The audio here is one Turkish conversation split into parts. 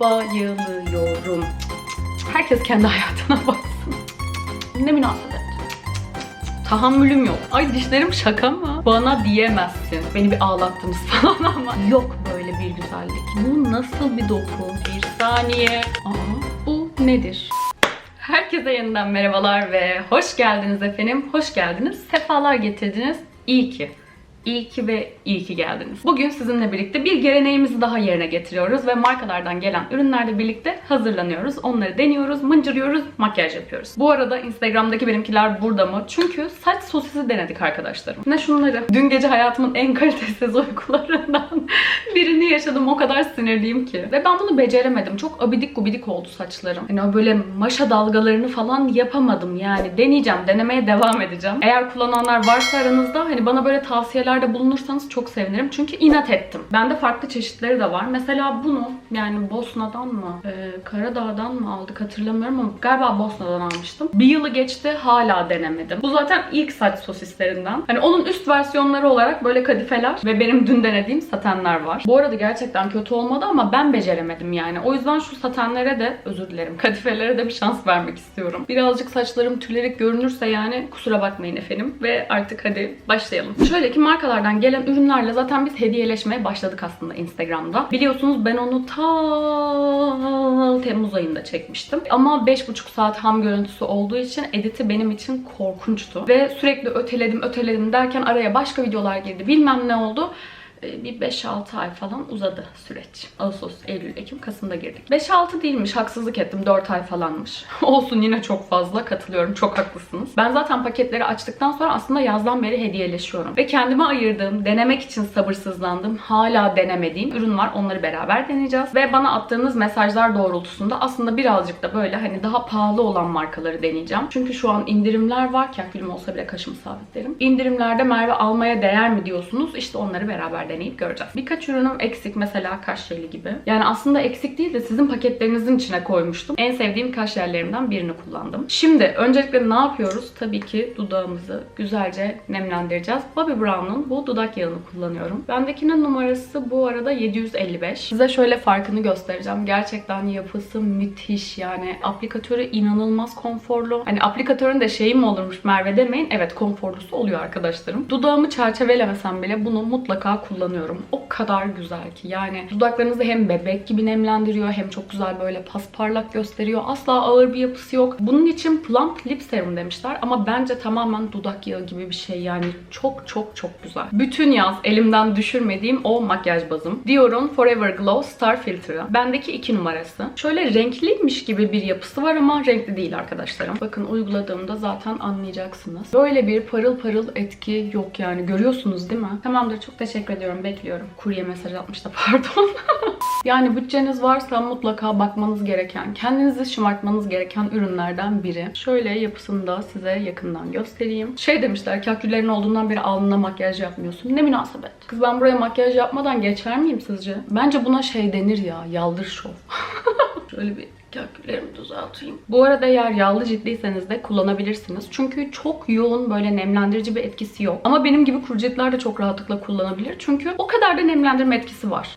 Bayılıyorum. Herkes kendi hayatına baksın. Ne münasebet. Tahammülüm yok. Ay dişlerim şaka mı? Bana diyemezsin. Beni bir ağlattınız falan ama yok böyle bir güzellik. Bu nasıl bir doku? Bir saniye. Aa, bu nedir? Herkese yeniden merhabalar ve hoş geldiniz efendim. Hoş geldiniz. Sefalar getirdiniz. İyi ki. İyi ki ve iyi ki geldiniz. Bugün sizinle birlikte bir geleneğimizi daha yerine getiriyoruz ve markalardan gelen ürünlerle birlikte hazırlanıyoruz. Onları deniyoruz, mıncırıyoruz, makyaj yapıyoruz. Bu arada Instagram'daki benimkiler burada mı? Çünkü saç sosisi denedik arkadaşlarım. Ne şunları. Dün gece hayatımın en kalitesiz uykularından yaşadım. O kadar sinirliyim ki. Ve ben bunu beceremedim. Çok abidik gubidik oldu saçlarım. Hani o böyle maşa dalgalarını falan yapamadım yani. Deneyeceğim, denemeye devam edeceğim. Eğer kullananlar varsa aranızda hani bana böyle tavsiyelerde bulunursanız çok sevinirim. Çünkü inat ettim. Bende farklı çeşitleri de var. Mesela bunu yani Bosna'dan mı, e, Karadağ'dan mı aldık hatırlamıyorum ama galiba Bosna'dan almıştım. Bir yılı geçti hala denemedim. Bu zaten ilk saç sosislerinden. Hani onun üst versiyonları olarak böyle kadifeler ve benim dün denediğim satenler var. Bu arada gerçekten kötü olmadı ama ben beceremedim yani. O yüzden şu satenlere de özür dilerim. Kadifelere de bir şans vermek istiyorum. Birazcık saçlarım tülerik görünürse yani kusura bakmayın efendim. Ve artık hadi başlayalım. Şöyle ki markalardan gelen ürünlerle zaten biz hediyeleşmeye başladık aslında Instagram'da. Biliyorsunuz ben onu ta Temmuz ayında çekmiştim. Ama 5,5 saat ham görüntüsü olduğu için editi benim için korkunçtu. Ve sürekli öteledim öteledim derken araya başka videolar girdi. Bilmem ne oldu bir 5-6 ay falan uzadı süreç. Ağustos, Eylül, Ekim, Kasım'da girdik. 5-6 değilmiş, haksızlık ettim. 4 ay falanmış. Olsun yine çok fazla katılıyorum. Çok haklısınız. Ben zaten paketleri açtıktan sonra aslında yazdan beri hediyeleşiyorum. Ve kendime ayırdığım, denemek için sabırsızlandığım, hala denemediğim ürün var. Onları beraber deneyeceğiz. Ve bana attığınız mesajlar doğrultusunda aslında birazcık da böyle hani daha pahalı olan markaları deneyeceğim. Çünkü şu an indirimler var. Kahkülüm olsa bile kaşımı sabitlerim. İndirimlerde Merve almaya değer mi diyorsunuz? İşte onları beraber deneyip göreceğiz. Birkaç ürünüm eksik mesela kaş jeli gibi. Yani aslında eksik değil de sizin paketlerinizin içine koymuştum. En sevdiğim kaş jellerinden birini kullandım. Şimdi öncelikle ne yapıyoruz? Tabii ki dudağımızı güzelce nemlendireceğiz. Bobbi Brown'un bu dudak yağını kullanıyorum. Bendekinin numarası bu arada 755. Size şöyle farkını göstereceğim. Gerçekten yapısı müthiş yani. Aplikatörü inanılmaz konforlu. Hani aplikatörün de şeyi mi olurmuş Merve demeyin. Evet konforlusu oluyor arkadaşlarım. Dudağımı çerçevelemesem bile bunu mutlaka kullanıyorum. O kadar güzel ki. Yani dudaklarınızı hem bebek gibi nemlendiriyor hem çok güzel böyle pasparlak gösteriyor. Asla ağır bir yapısı yok. Bunun için plump lip serum demişler ama bence tamamen dudak yağı gibi bir şey yani. Çok çok çok güzel. Bütün yaz elimden düşürmediğim o makyaj bazım. Dior'un Forever Glow Star Filtre. Bendeki iki numarası. Şöyle renkliymiş gibi bir yapısı var ama renkli değil arkadaşlarım. Bakın uyguladığımda zaten anlayacaksınız. Böyle bir parıl parıl etki yok yani. Görüyorsunuz değil mi? Tamamdır çok teşekkür ediyorum. Bekliyorum. Kurye mesaj atmış da pardon. yani bütçeniz varsa mutlaka bakmanız gereken, kendinizi şımartmanız gereken ürünlerden biri. Şöyle yapısını da size yakından göstereyim. Şey demişler, kaküllerin olduğundan beri alnına makyaj yapmıyorsun. Ne münasebet. Kız ben buraya makyaj yapmadan geçer miyim sizce? Bence buna şey denir ya, yaldır şov. Şöyle bir kaküllerimi düzelteyim. Bu arada eğer yağlı ciltliyseniz de kullanabilirsiniz. Çünkü çok yoğun böyle nemlendirici bir etkisi yok. Ama benim gibi kuru ciltler de çok rahatlıkla kullanabilir. Çünkü o kadar da nemlendirme etkisi var.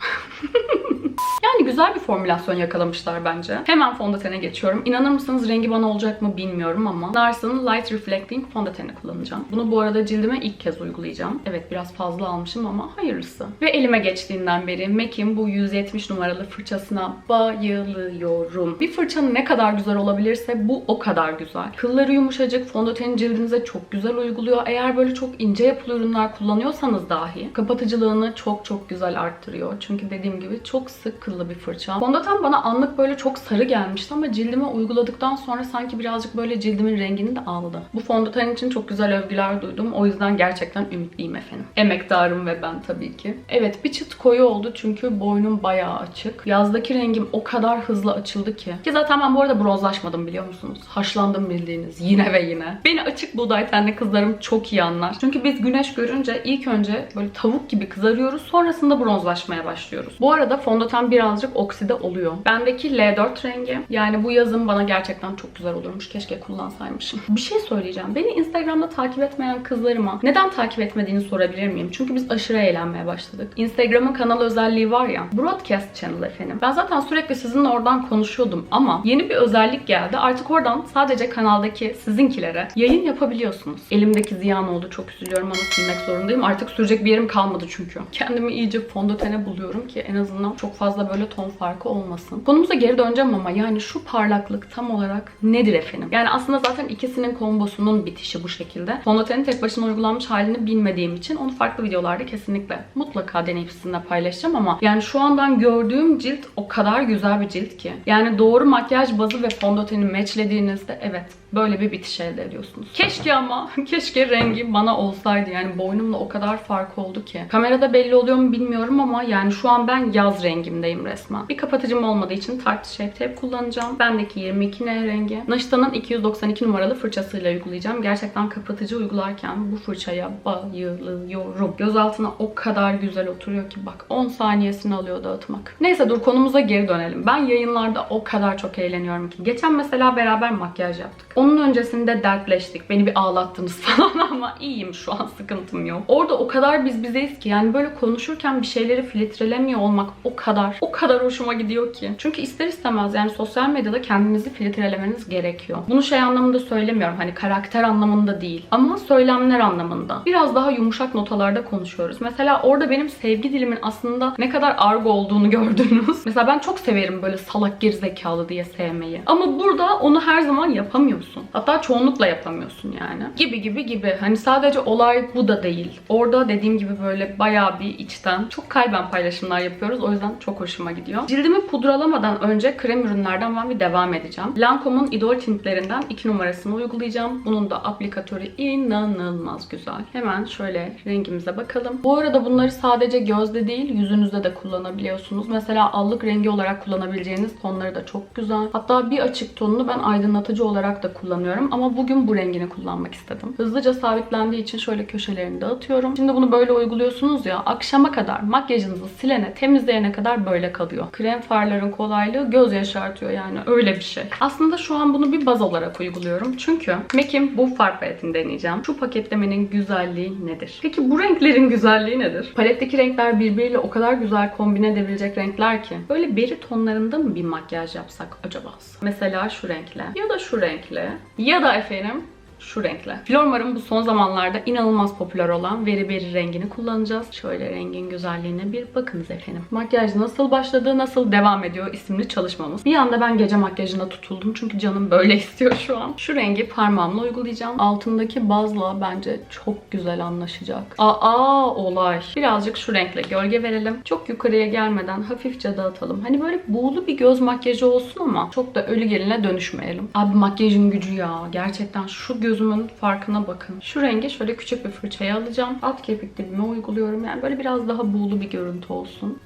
Yani güzel bir formülasyon yakalamışlar bence. Hemen fondötene geçiyorum. İnanır mısınız rengi bana olacak mı bilmiyorum ama Nars'ın Light Reflecting fondöteni kullanacağım. Bunu bu arada cildime ilk kez uygulayacağım. Evet biraz fazla almışım ama hayırlısı. Ve elime geçtiğinden beri MAC'in bu 170 numaralı fırçasına bayılıyorum. Bir fırçanın ne kadar güzel olabilirse bu o kadar güzel. Kılları yumuşacık, fondöteni cildinize çok güzel uyguluyor. Eğer böyle çok ince yapılı ürünler kullanıyorsanız dahi kapatıcılığını çok çok güzel arttırıyor. Çünkü dediğim gibi çok sık kıllı bir fırça. Fondöten bana anlık böyle çok sarı gelmişti ama cildime uyguladıktan sonra sanki birazcık böyle cildimin rengini de aldı. Bu fondöten için çok güzel övgüler duydum. O yüzden gerçekten ümitliyim efendim. Emektarım ve ben tabii ki. Evet bir çıt koyu oldu çünkü boynum bayağı açık. Yazdaki rengim o kadar hızlı açıldı ki. Ki zaten ben bu arada bronzlaşmadım biliyor musunuz? Haşlandım bildiğiniz yine ve yine. Beni açık buğday tenli kızlarım çok iyi anlar. Çünkü biz güneş görünce ilk önce böyle tavuk gibi kızarıyoruz. Sonrasında bronzlaşmaya başlıyoruz. Bu arada fondöten zaten birazcık okside oluyor. Bendeki L4 rengi. Yani bu yazın bana gerçekten çok güzel olurmuş. Keşke kullansaymışım. Bir şey söyleyeceğim. Beni Instagram'da takip etmeyen kızlarıma neden takip etmediğini sorabilir miyim? Çünkü biz aşırı eğlenmeye başladık. Instagram'ın kanal özelliği var ya. Broadcast channel efendim. Ben zaten sürekli sizinle oradan konuşuyordum ama yeni bir özellik geldi. Artık oradan sadece kanaldaki sizinkilere yayın yapabiliyorsunuz. Elimdeki ziyan oldu. Çok üzülüyorum ama silmek zorundayım. Artık sürecek bir yerim kalmadı çünkü. Kendimi iyice fondötene buluyorum ki en azından çok fazla böyle ton farkı olmasın. Konumuza geri döneceğim ama yani şu parlaklık tam olarak nedir efendim? Yani aslında zaten ikisinin kombosunun bitişi bu şekilde. Fondötenin tek başına uygulanmış halini bilmediğim için onu farklı videolarda kesinlikle mutlaka deneyip sizinle paylaşacağım ama yani şu andan gördüğüm cilt o kadar güzel bir cilt ki. Yani doğru makyaj bazı ve fondöteni matchlediğinizde evet böyle bir bitiş elde ediyorsunuz. Keşke ama keşke rengi bana olsaydı. Yani boynumla o kadar fark oldu ki. Kamerada belli oluyor mu bilmiyorum ama yani şu an ben yaz rengimdeyim resmen. Bir kapatıcım olmadığı için Tarte Shape Tape kullanacağım. Bendeki 22N rengi. Naşita'nın 292 numaralı fırçasıyla uygulayacağım. Gerçekten kapatıcı uygularken bu fırçaya bayılıyorum. Göz altına o kadar güzel oturuyor ki bak 10 saniyesini alıyor dağıtmak. Neyse dur konumuza geri dönelim. Ben yayınlarda o kadar çok eğleniyorum ki. Geçen mesela beraber makyaj yaptık. Onun öncesinde dertleştik. Beni bir ağlattınız falan ama iyiyim şu an sıkıntım yok. Orada o kadar biz bizeyiz ki yani böyle konuşurken bir şeyleri filtrelemiyor olmak o kadar o kadar hoşuma gidiyor ki. Çünkü ister istemez yani sosyal medyada kendinizi filtrelemeniz gerekiyor. Bunu şey anlamında söylemiyorum hani karakter anlamında değil ama söylemler anlamında. Biraz daha yumuşak notalarda konuşuyoruz. Mesela orada benim sevgi dilimin aslında ne kadar argo olduğunu gördünüz. Mesela ben çok severim böyle salak gerizekalı diye sevmeyi. Ama burada onu her zaman yapamıyorsun. Hatta çoğunlukla yapamıyorsun yani. Gibi gibi gibi. Hani sadece olay bu da değil. Orada dediğim gibi böyle bayağı bir içten çok kalben paylaşımlar yapıyoruz. O yüzden çok hoşuma gidiyor. Cildimi pudralamadan önce krem ürünlerden ben bir devam edeceğim. Lancome'un Idol tintlerinden 2 numarasını uygulayacağım. Bunun da aplikatörü inanılmaz güzel. Hemen şöyle rengimize bakalım. Bu arada bunları sadece gözde değil yüzünüzde de kullanabiliyorsunuz. Mesela allık rengi olarak kullanabileceğiniz tonları da çok güzel. Hatta bir açık tonunu ben aydınlatıcı olarak da kullanıyorum. Ama bugün bu rengini kullanmak istedim. Hızlıca sabitlendiği için şöyle köşelerini dağıtıyorum. Şimdi bunu böyle uyguluyorsunuz ya akşama kadar makyajınızı silene, temizleyene kadar böyle kalıyor. Krem farların kolaylığı göz yaşartıyor yani öyle bir şey. Aslında şu an bunu bir baz olarak uyguluyorum. Çünkü MAC'in bu far paletini deneyeceğim. Şu paketlemenin güzelliği nedir? Peki bu renklerin güzelliği nedir? Paletteki renkler birbiriyle o kadar güzel kombine edebilecek renkler ki. Böyle beri tonlarında mı bir makyaj yapsak acaba? Mesela şu renkle ya da şu renkle ya da efendim şu renkle. Flormar'ın bu son zamanlarda inanılmaz popüler olan veri beri rengini kullanacağız. Şöyle rengin güzelliğine bir bakınız efendim. Makyaj nasıl başladı, nasıl devam ediyor isimli çalışmamız. Bir anda ben gece makyajına tutuldum çünkü canım böyle istiyor şu an. Şu rengi parmağımla uygulayacağım. Altındaki bazla bence çok güzel anlaşacak. Aa olay. Birazcık şu renkle gölge verelim. Çok yukarıya gelmeden hafifçe dağıtalım. Hani böyle buğulu bir göz makyajı olsun ama çok da ölü geline dönüşmeyelim. Abi makyajın gücü ya. Gerçekten şu gözümün farkına bakın. Şu rengi şöyle küçük bir fırçaya alacağım. Alt kirpik dibime uyguluyorum. Yani böyle biraz daha buğulu bir görüntü olsun.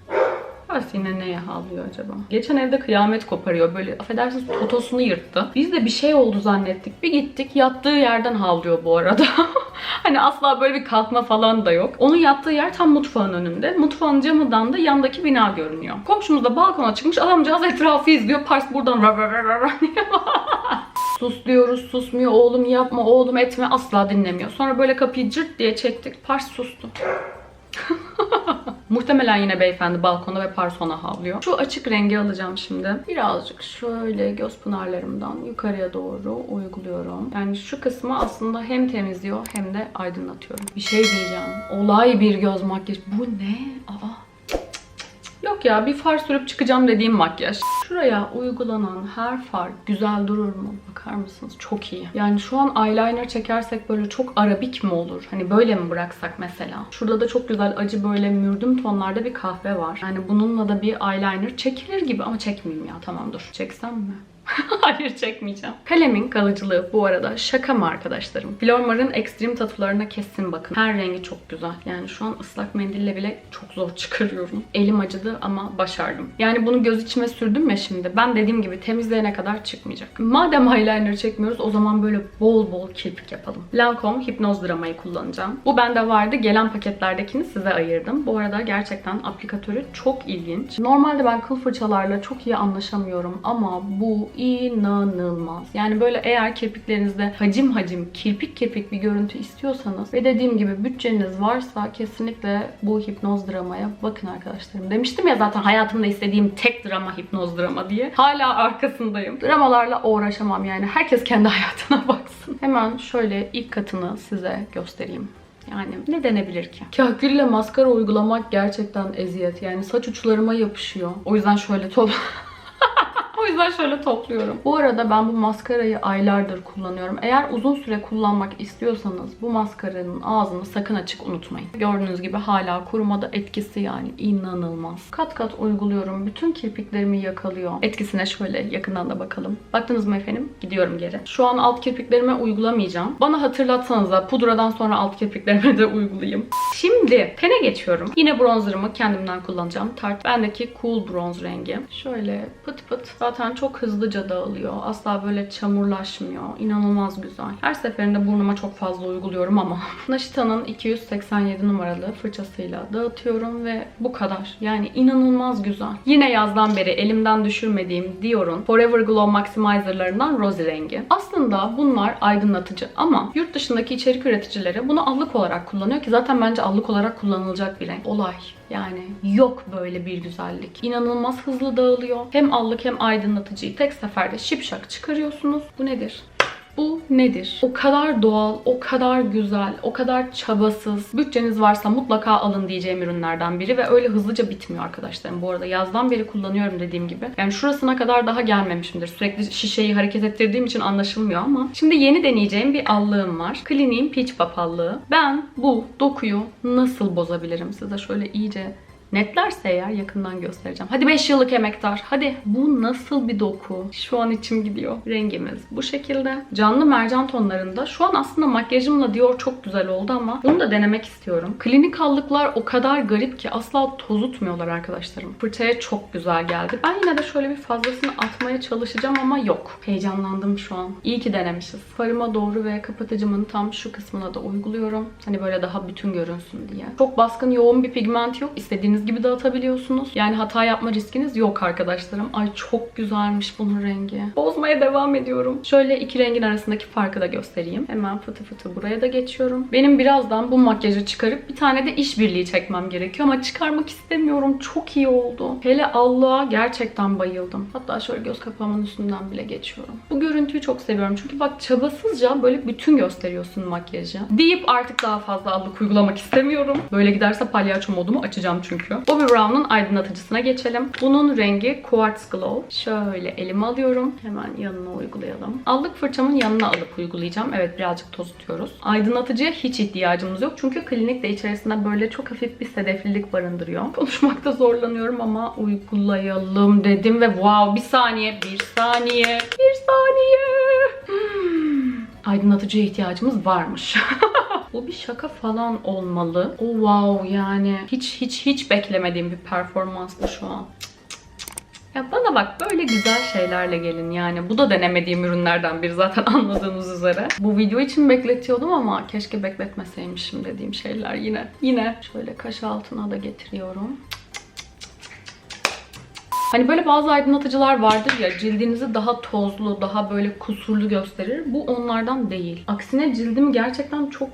Burası yine neye havlıyor acaba? Geçen evde kıyamet koparıyor. Böyle affedersiniz totosunu yırttı. Biz de bir şey oldu zannettik. Bir gittik yattığı yerden havlıyor bu arada. hani asla böyle bir kalkma falan da yok. Onun yattığı yer tam mutfağın önünde. Mutfağın camından da yandaki bina görünüyor. Komşumuz da balkona çıkmış. Adamcağız etrafı izliyor. Pars buradan Sus diyoruz, susmuyor. Oğlum yapma, oğlum etme asla dinlemiyor. Sonra böyle kapıyı cırt diye çektik. Pars sustu. Muhtemelen yine beyefendi balkona ve parsona havlıyor. Şu açık rengi alacağım şimdi. Birazcık şöyle göz pınarlarımdan yukarıya doğru uyguluyorum. Yani şu kısmı aslında hem temizliyor hem de aydınlatıyorum. Bir şey diyeceğim. Olay bir göz makyaj. Bu ne? Aa. Yok ya bir far sürüp çıkacağım dediğim makyaj. Şuraya uygulanan her far güzel durur mu? Bakar mısınız? Çok iyi. Yani şu an eyeliner çekersek böyle çok arabik mi olur? Hani böyle mi bıraksak mesela? Şurada da çok güzel acı böyle mürdüm tonlarda bir kahve var. Yani bununla da bir eyeliner çekilir gibi ama çekmeyeyim ya. Tamam dur. Çeksem mi? Hayır çekmeyeceğim. Kalemin kalıcılığı bu arada şaka mı arkadaşlarım? Flormar'ın Extreme tatularına kesin bakın. Her rengi çok güzel. Yani şu an ıslak mendille bile çok zor çıkarıyorum. Elim acıdı ama başardım. Yani bunu göz içime sürdüm ya şimdi. Ben dediğim gibi temizleyene kadar çıkmayacak. Madem eyeliner çekmiyoruz o zaman böyle bol bol kirpik yapalım. Lancome hipnoz dramayı kullanacağım. Bu bende vardı. Gelen paketlerdekini size ayırdım. Bu arada gerçekten aplikatörü çok ilginç. Normalde ben kıl fırçalarla çok iyi anlaşamıyorum ama bu inanılmaz. Yani böyle eğer kirpiklerinizde hacim hacim, kirpik kirpik bir görüntü istiyorsanız ve dediğim gibi bütçeniz varsa kesinlikle bu hipnoz dramaya bakın arkadaşlarım. Demiştim ya zaten hayatımda istediğim tek drama hipnoz drama diye. Hala arkasındayım. Dramalarla uğraşamam yani. Herkes kendi hayatına baksın. Hemen şöyle ilk katını size göstereyim. Yani ne denebilir ki? Kahkülle maskara uygulamak gerçekten eziyet. Yani saç uçlarıma yapışıyor. O yüzden şöyle top... O yüzden şöyle topluyorum. Bu arada ben bu maskarayı aylardır kullanıyorum. Eğer uzun süre kullanmak istiyorsanız bu maskaranın ağzını sakın açık unutmayın. Gördüğünüz gibi hala kurumada etkisi yani inanılmaz. Kat kat uyguluyorum. Bütün kirpiklerimi yakalıyor. Etkisine şöyle yakından da bakalım. Baktınız mı efendim? Gidiyorum geri. Şu an alt kirpiklerime uygulamayacağım. Bana hatırlatsanız da pudradan sonra alt kirpiklerime de uygulayayım. Şimdi tene geçiyorum. Yine bronzerımı kendimden kullanacağım. Tarte. Bendeki Cool Bronze rengi. Şöyle pıt pıt. Zaten çok hızlıca dağılıyor. Asla böyle çamurlaşmıyor. İnanılmaz güzel. Her seferinde burnuma çok fazla uyguluyorum ama Naşita'nın 287 numaralı fırçasıyla dağıtıyorum ve bu kadar. Yani inanılmaz güzel. Yine yazdan beri elimden düşürmediğim Dior'un Forever Glow Maximizer'larından Rosy rengi. Aslında bunlar aydınlatıcı ama yurt dışındaki içerik üreticileri bunu allık olarak kullanıyor ki zaten bence allık olarak kullanılacak bir renk. Olay. Yani yok böyle bir güzellik. İnanılmaz hızlı dağılıyor. Hem allık hem aydınlatıcıyı tek seferde şipşak çıkarıyorsunuz. Bu nedir? Bu nedir? O kadar doğal, o kadar güzel, o kadar çabasız. Bütçeniz varsa mutlaka alın diyeceğim ürünlerden biri ve öyle hızlıca bitmiyor arkadaşlarım. Bu arada yazdan beri kullanıyorum dediğim gibi. Yani şurasına kadar daha gelmemişimdir. Sürekli şişeyi hareket ettirdiğim için anlaşılmıyor ama. Şimdi yeni deneyeceğim bir allığım var. Clinique'in Peach Pop allığı. Ben bu dokuyu nasıl bozabilirim? Size şöyle iyice Netlerse eğer yakından göstereceğim. Hadi 5 yıllık emektar. Hadi. Bu nasıl bir doku? Şu an içim gidiyor. Rengimiz bu şekilde. Canlı mercan tonlarında. Şu an aslında makyajımla Dior çok güzel oldu ama bunu da denemek istiyorum. Klinik allıklar o kadar garip ki asla tozutmuyorlar arkadaşlarım. Fırçaya çok güzel geldi. Ben yine de şöyle bir fazlasını atmaya çalışacağım ama yok. Heyecanlandım şu an. İyi ki denemişiz. Farıma doğru ve kapatıcımın tam şu kısmına da uyguluyorum. Hani böyle daha bütün görünsün diye. Çok baskın yoğun bir pigment yok. İstediğiniz gibi dağıtabiliyorsunuz. Yani hata yapma riskiniz yok arkadaşlarım. Ay çok güzelmiş bunun rengi. Bozmaya devam ediyorum. Şöyle iki rengin arasındaki farkı da göstereyim. Hemen fıtı fıtı buraya da geçiyorum. Benim birazdan bu makyajı çıkarıp bir tane de işbirliği çekmem gerekiyor ama çıkarmak istemiyorum. Çok iyi oldu. Hele Allah'a gerçekten bayıldım. Hatta şöyle göz kapağımın üstünden bile geçiyorum. Bu görüntüyü çok seviyorum. Çünkü bak çabasızca böyle bütün gösteriyorsun makyajı. Deyip artık daha fazla allık uygulamak istemiyorum. Böyle giderse palyaço modumu açacağım çünkü. Bobbi Brown'un aydınlatıcısına geçelim. Bunun rengi Quartz Glow. Şöyle elime alıyorum. Hemen yanına uygulayalım. Allık fırçamın yanına alıp uygulayacağım. Evet birazcık tozutuyoruz. Aydınlatıcıya hiç ihtiyacımız yok. Çünkü klinik de içerisinde böyle çok hafif bir sedeflilik barındırıyor. Konuşmakta zorlanıyorum ama uygulayalım dedim ve wow bir saniye, bir saniye, bir saniye. Hmm. Aydınlatıcıya ihtiyacımız varmış. Bu bir şaka falan olmalı. Oh wow yani hiç hiç hiç beklemediğim bir performanstı şu an. Ya bana bak böyle güzel şeylerle gelin yani. Bu da denemediğim ürünlerden biri zaten anladığınız üzere. Bu video için bekletiyordum ama keşke bekletmeseymişim dediğim şeyler yine. Yine şöyle kaş altına da getiriyorum. Hani böyle bazı aydınlatıcılar vardır ya cildinizi daha tozlu, daha böyle kusurlu gösterir. Bu onlardan değil. Aksine cildimi gerçekten çok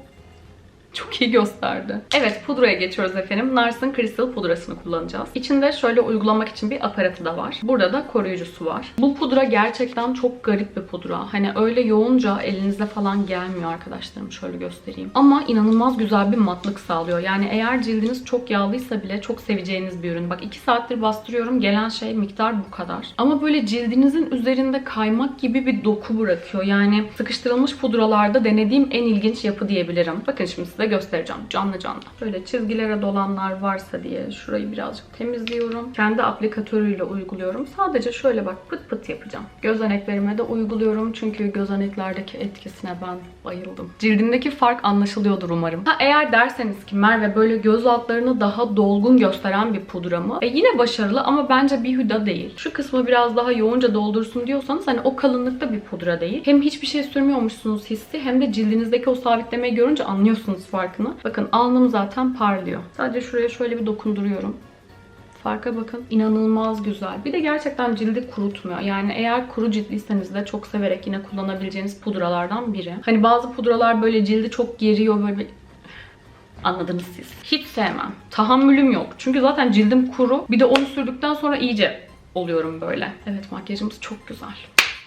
çok iyi gösterdi. Evet pudraya geçiyoruz efendim. Nars'ın Crystal pudrasını kullanacağız. İçinde şöyle uygulamak için bir aparatı da var. Burada da koruyucusu var. Bu pudra gerçekten çok garip bir pudra. Hani öyle yoğunca elinize falan gelmiyor arkadaşlarım. Şöyle göstereyim. Ama inanılmaz güzel bir matlık sağlıyor. Yani eğer cildiniz çok yağlıysa bile çok seveceğiniz bir ürün. Bak 2 saattir bastırıyorum. Gelen şey miktar bu kadar. Ama böyle cildinizin üzerinde kaymak gibi bir doku bırakıyor. Yani sıkıştırılmış pudralarda denediğim en ilginç yapı diyebilirim. Bakın şimdi size göstereceğim canlı canlı. Böyle çizgilere dolanlar varsa diye şurayı birazcık temizliyorum. Kendi aplikatörüyle uyguluyorum. Sadece şöyle bak pıt pıt yapacağım. Gözeneklerime de uyguluyorum çünkü gözeneklerdeki etkisine ben bayıldım. Cildimdeki fark anlaşılıyordur umarım. Ha eğer derseniz ki Merve böyle göz altlarını daha dolgun gösteren bir pudra mı? E yine başarılı ama bence bir hüda değil. Şu kısmı biraz daha yoğunca doldursun diyorsanız hani o kalınlıkta bir pudra değil. Hem hiçbir şey sürmüyormuşsunuz hissi hem de cildinizdeki o sabitlemeyi görünce anlıyorsunuz farkını. Bakın alnım zaten parlıyor. Sadece şuraya şöyle bir dokunduruyorum. Farka bakın. İnanılmaz güzel. Bir de gerçekten cildi kurutmuyor. Yani eğer kuru ciltliyseniz de çok severek yine kullanabileceğiniz pudralardan biri. Hani bazı pudralar böyle cildi çok geriyor böyle Anladınız siz. Hiç sevmem. Tahammülüm yok. Çünkü zaten cildim kuru. Bir de onu sürdükten sonra iyice oluyorum böyle. Evet makyajımız çok güzel.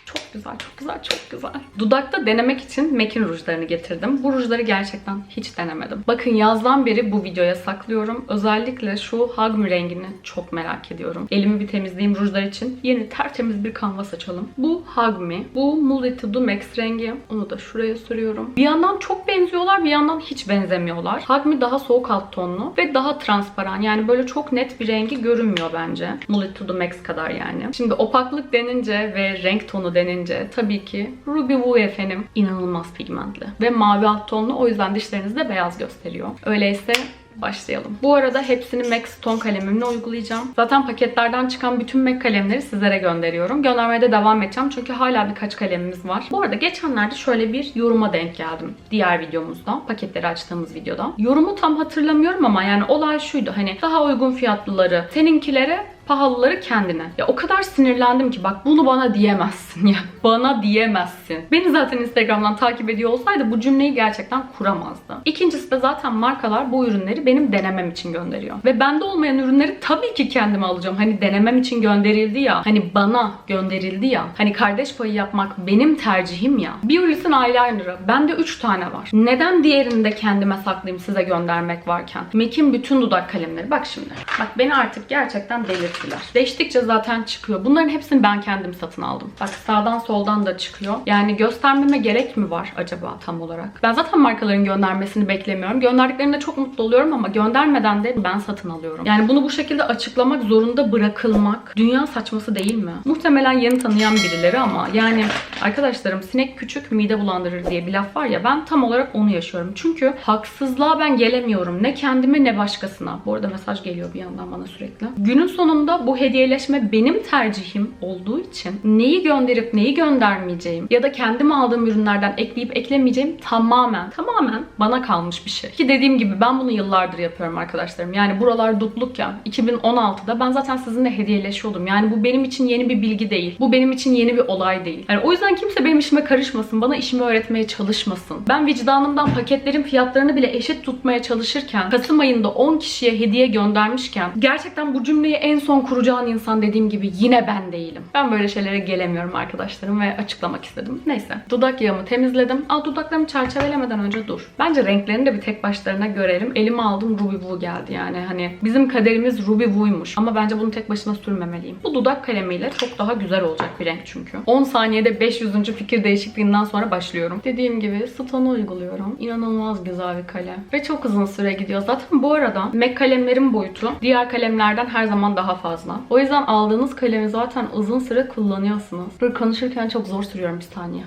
Çok güzel, çok güzel, çok güzel. Dudakta denemek için MAC'in rujlarını getirdim. Bu rujları gerçekten hiç denemedim. Bakın yazdan beri bu videoya saklıyorum. Özellikle şu Hug Me rengini çok merak ediyorum. Elimi bir temizleyeyim rujlar için. Yeni tertemiz bir kanvas açalım. Bu Hug Me. Bu Multitude Max rengi. Onu da şuraya sürüyorum. Bir yandan çok benziyorlar, bir yandan hiç benzemiyorlar. Hug Me daha soğuk alt tonlu ve daha transparan. Yani böyle çok net bir rengi görünmüyor bence. Multitude Max kadar yani. Şimdi opaklık denince ve renk tonu denince tabii ki Ruby Woo efendim inanılmaz pigmentli ve mavi alt tonlu o yüzden dişlerinizi de beyaz gösteriyor. Öyleyse başlayalım. Bu arada hepsini MAC ton kalemimle uygulayacağım. Zaten paketlerden çıkan bütün MAC kalemleri sizlere gönderiyorum. Göndermeye de devam edeceğim çünkü hala birkaç kalemimiz var. Bu arada geçenlerde şöyle bir yoruma denk geldim. Diğer videomuzda, paketleri açtığımız videoda. Yorumu tam hatırlamıyorum ama yani olay şuydu. Hani daha uygun fiyatlıları seninkilere pahalıları kendine. Ya o kadar sinirlendim ki bak bunu bana diyemezsin ya. Bana diyemezsin. Beni zaten Instagram'dan takip ediyor olsaydı bu cümleyi gerçekten kuramazdı. İkincisi de zaten markalar bu ürünleri benim denemem için gönderiyor. Ve bende olmayan ürünleri tabii ki kendime alacağım. Hani denemem için gönderildi ya. Hani bana gönderildi ya. Hani kardeş payı yapmak benim tercihim ya. Biolis'in eyeliner'ı. Bende 3 tane var. Neden diğerini de kendime saklayayım size göndermek varken? MAC'in bütün dudak kalemleri. Bak şimdi. Bak beni artık gerçekten delirttiler. Değiştikçe zaten çıkıyor. Bunların hepsini ben kendim satın aldım. Bak sağdan soldan da çıkıyor. Yani göstermeme gerek mi var acaba tam olarak? Ben zaten markaların göndermesini beklemiyorum. Gönderdiklerinde çok mutlu oluyorum ama göndermeden de ben satın alıyorum. Yani bunu bu şekilde açıklamak zorunda bırakılmak dünya saçması değil mi? Muhtemelen yeni tanıyan birileri ama yani arkadaşlarım sinek küçük mide bulandırır diye bir laf var ya ben tam olarak onu yaşıyorum. Çünkü haksızlığa ben gelemiyorum. Ne kendime ne başkasına. Bu arada mesaj geliyor bir yandan bana sürekli. Günün sonunda bu hediyeleşme benim tercihim olduğu için neyi gönderip neyi göndermeyeceğim ya da kendim aldığım ürünlerden ekleyip eklemeyeceğim tamamen tamamen bana kalmış bir şey. Ki dediğim gibi ben bunu yıllardır yapıyorum arkadaşlarım. Yani buralar duplukken 2016'da ben zaten sizinle hediyeleşiyordum. Yani bu benim için yeni bir bilgi değil. Bu benim için yeni bir olay değil. Yani o yüzden kimse benim işime karışmasın. Bana işimi öğretmeye çalışmasın. Ben vicdanımdan paketlerin fiyatlarını bile eşit tutmaya çalışırken Kasım ayında 10 kişiye hediye göndermişken gerçekten bu cümleyi en son kuracağın insan dediğim gibi yine ben değilim. Ben böyle şeylere gelemiyorum arkadaşlarım ve açıklamak istedim. Neyse. Dudak yağımı temizledim. Aa dudaklarımı çerçevelemeden önce dur. Bence renklerini de bir tek başlarına görelim. Elime aldım Ruby Woo geldi yani. Hani bizim kaderimiz Ruby Woo'ymuş. Ama bence bunu tek başına sürmemeliyim. Bu dudak kalemiyle çok daha güzel olacak bir renk çünkü. 10 saniyede 500. fikir değişikliğinden sonra başlıyorum. Dediğim gibi Ston'u uyguluyorum. İnanılmaz güzel bir kalem. Ve çok uzun süre gidiyor. Zaten bu arada MAC kalemlerin boyutu diğer kalemlerden her zaman daha fazla. O yüzden aldığınız kalemi zaten uzun süre kullanıyorsunuz. Böyle konuşurken çok zor sürüyorum bir saniye.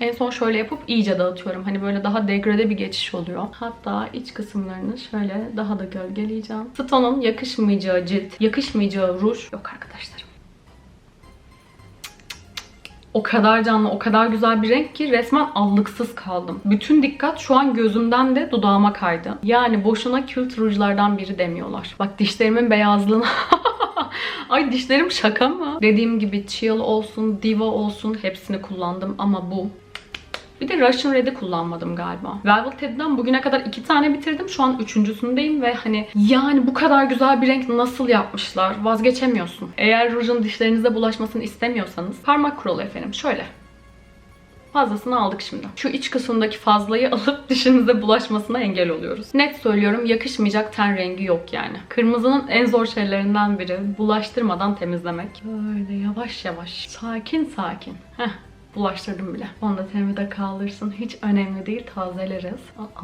En son şöyle yapıp iyice dağıtıyorum. Hani böyle daha degrade bir geçiş oluyor. Hatta iç kısımlarını şöyle daha da gölgeleyeceğim. Stone'un yakışmayacağı cilt, yakışmayacağı ruj yok arkadaşlarım. O kadar canlı, o kadar güzel bir renk ki resmen allıksız kaldım. Bütün dikkat şu an gözümden de dudağıma kaydı. Yani boşuna kült rujlardan biri demiyorlar. Bak dişlerimin beyazlığına... Ay dişlerim şaka mı? Dediğim gibi Chill olsun, Diva olsun hepsini kullandım ama bu bir de Russian Red'i kullanmadım galiba. Velvet Ted'den bugüne kadar iki tane bitirdim. Şu an üçüncüsündeyim ve hani yani bu kadar güzel bir renk nasıl yapmışlar? Vazgeçemiyorsun. Eğer rujun dişlerinize bulaşmasını istemiyorsanız parmak kuralı efendim. Şöyle. Fazlasını aldık şimdi. Şu iç kısımdaki fazlayı alıp dişinize bulaşmasına engel oluyoruz. Net söylüyorum yakışmayacak ten rengi yok yani. Kırmızının en zor şeylerinden biri bulaştırmadan temizlemek. Böyle yavaş yavaş, sakin sakin. Heh. Bulaştırdım bile. Fondötenimi de kaldırsın. Hiç önemli değil. Tazeleriz. Aa,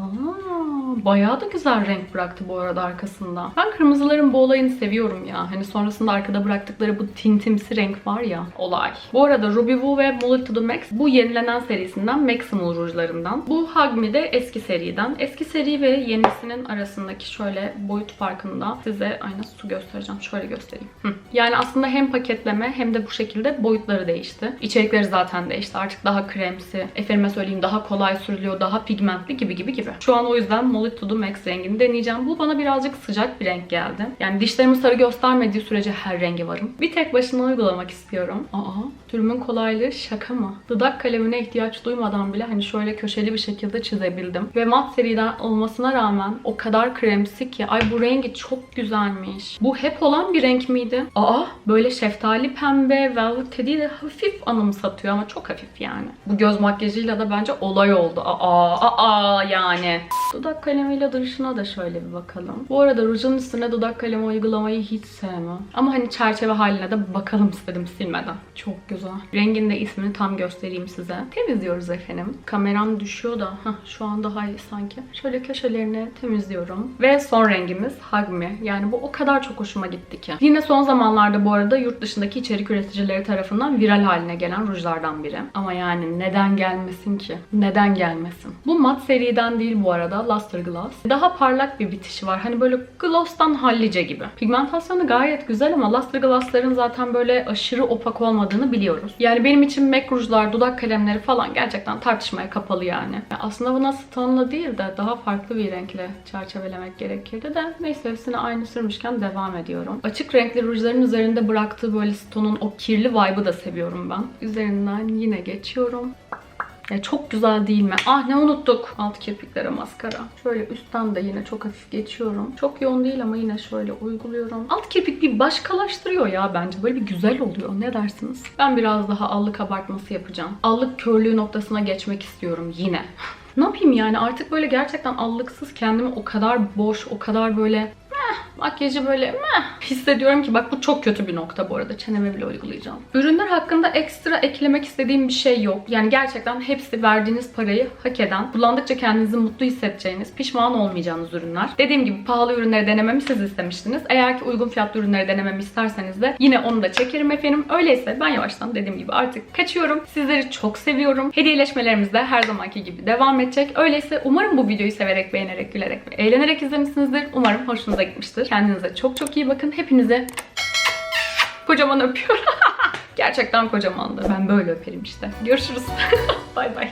bayağı da güzel renk bıraktı bu arada arkasında. Ben kırmızıların bu olayını seviyorum ya. Hani sonrasında arkada bıraktıkları bu tintimsi renk var ya. Olay. Bu arada Ruby Woo ve Mullet to the Max bu yenilenen serisinden Maximal rujlarından. Bu Hugmy de eski seriden. Eski seri ve yenisinin arasındaki şöyle boyut farkında size aynı su göstereceğim. Şöyle göstereyim. Hı. Yani aslında hem paketleme hem de bu şekilde boyutları değişti. İçerikleri zaten değişti. Artık daha kremsi, efendime söyleyeyim daha kolay sürülüyor, daha pigmentli gibi gibi gibi. Şu an o yüzden Molly to Max rengini deneyeceğim. Bu bana birazcık sıcak bir renk geldi. Yani dişlerimi sarı göstermediği sürece her rengi varım. Bir tek başına uygulamak istiyorum. Aa, sürümün kolaylığı şaka mı? Dudak kalemine ihtiyaç duymadan bile hani şöyle köşeli bir şekilde çizebildim. Ve mat seriden olmasına rağmen o kadar kremsi ki ay bu rengi çok güzelmiş. Bu hep olan bir renk miydi? Aa böyle şeftali pembe, velvet teddy'yi de hafif anımsatıyor ama çok hafif yani. Bu göz makyajıyla da bence olay oldu. Aa, aa yani. Dudak kalemiyle duruşuna da şöyle bir bakalım. Bu arada rujun üstüne dudak kalemi uygulamayı hiç sevmem. Ama hani çerçeve haline de bakalım istedim silmeden. Çok güzel. Rengin de ismini tam göstereyim size. Temizliyoruz efendim. Kameram düşüyor da heh, şu an daha iyi sanki. Şöyle köşelerini temizliyorum. Ve son rengimiz Hugmy. Yani bu o kadar çok hoşuma gitti ki. Yine son zamanlarda bu arada yurt dışındaki içerik üreticileri tarafından viral haline gelen rujlardan biri. Ama yani neden gelmesin ki? Neden gelmesin? Bu mat seriden değil bu arada. Luster Gloss. Daha parlak bir bitişi var. Hani böyle gloss'tan hallice gibi. Pigmentasyonu gayet güzel ama Luster Gloss'ların zaten böyle aşırı opak olmadığını biliyoruz. Yani benim için MAC rujlar, dudak kalemleri falan gerçekten tartışmaya kapalı yani. Ya Aslında buna stone'la değil de daha farklı bir renkle çerçevelemek gerekirdi de neyse hepsini aynı sürmüşken devam ediyorum. Açık renkli rujların üzerinde bıraktığı böyle stone'un o kirli vibe'ı da seviyorum ben. Üzerinden yine geçiyorum. Ya çok güzel değil mi? Ah ne unuttuk. Alt kirpiklere maskara. Şöyle üstten de yine çok hafif geçiyorum. Çok yoğun değil ama yine şöyle uyguluyorum. Alt kirpik bir başkalaştırıyor ya bence. Böyle bir güzel oluyor. Ne dersiniz? Ben biraz daha allık abartması yapacağım. Allık körlüğü noktasına geçmek istiyorum yine. ne yapayım yani artık böyle gerçekten allıksız kendimi o kadar boş, o kadar böyle makyajı böyle meh hissediyorum ki bak bu çok kötü bir nokta bu arada. Çeneme bile uygulayacağım. Ürünler hakkında ekstra eklemek istediğim bir şey yok. Yani gerçekten hepsi verdiğiniz parayı hak eden, kullandıkça kendinizi mutlu hissedeceğiniz, pişman olmayacağınız ürünler. Dediğim gibi pahalı ürünleri denememi siz istemiştiniz. Eğer ki uygun fiyatlı ürünleri denememi isterseniz de yine onu da çekerim efendim. Öyleyse ben yavaştan dediğim gibi artık kaçıyorum. Sizleri çok seviyorum. Hediyeleşmelerimiz de her zamanki gibi devam edecek. Öyleyse umarım bu videoyu severek, beğenerek, gülerek ve eğlenerek izlemişsinizdir. Umarım hoşunuza gitmiştir. Kendinize çok çok iyi bakın. Hepinize kocaman öpüyorum. Gerçekten kocamandı. Ben böyle öperim işte. Görüşürüz. bay bay.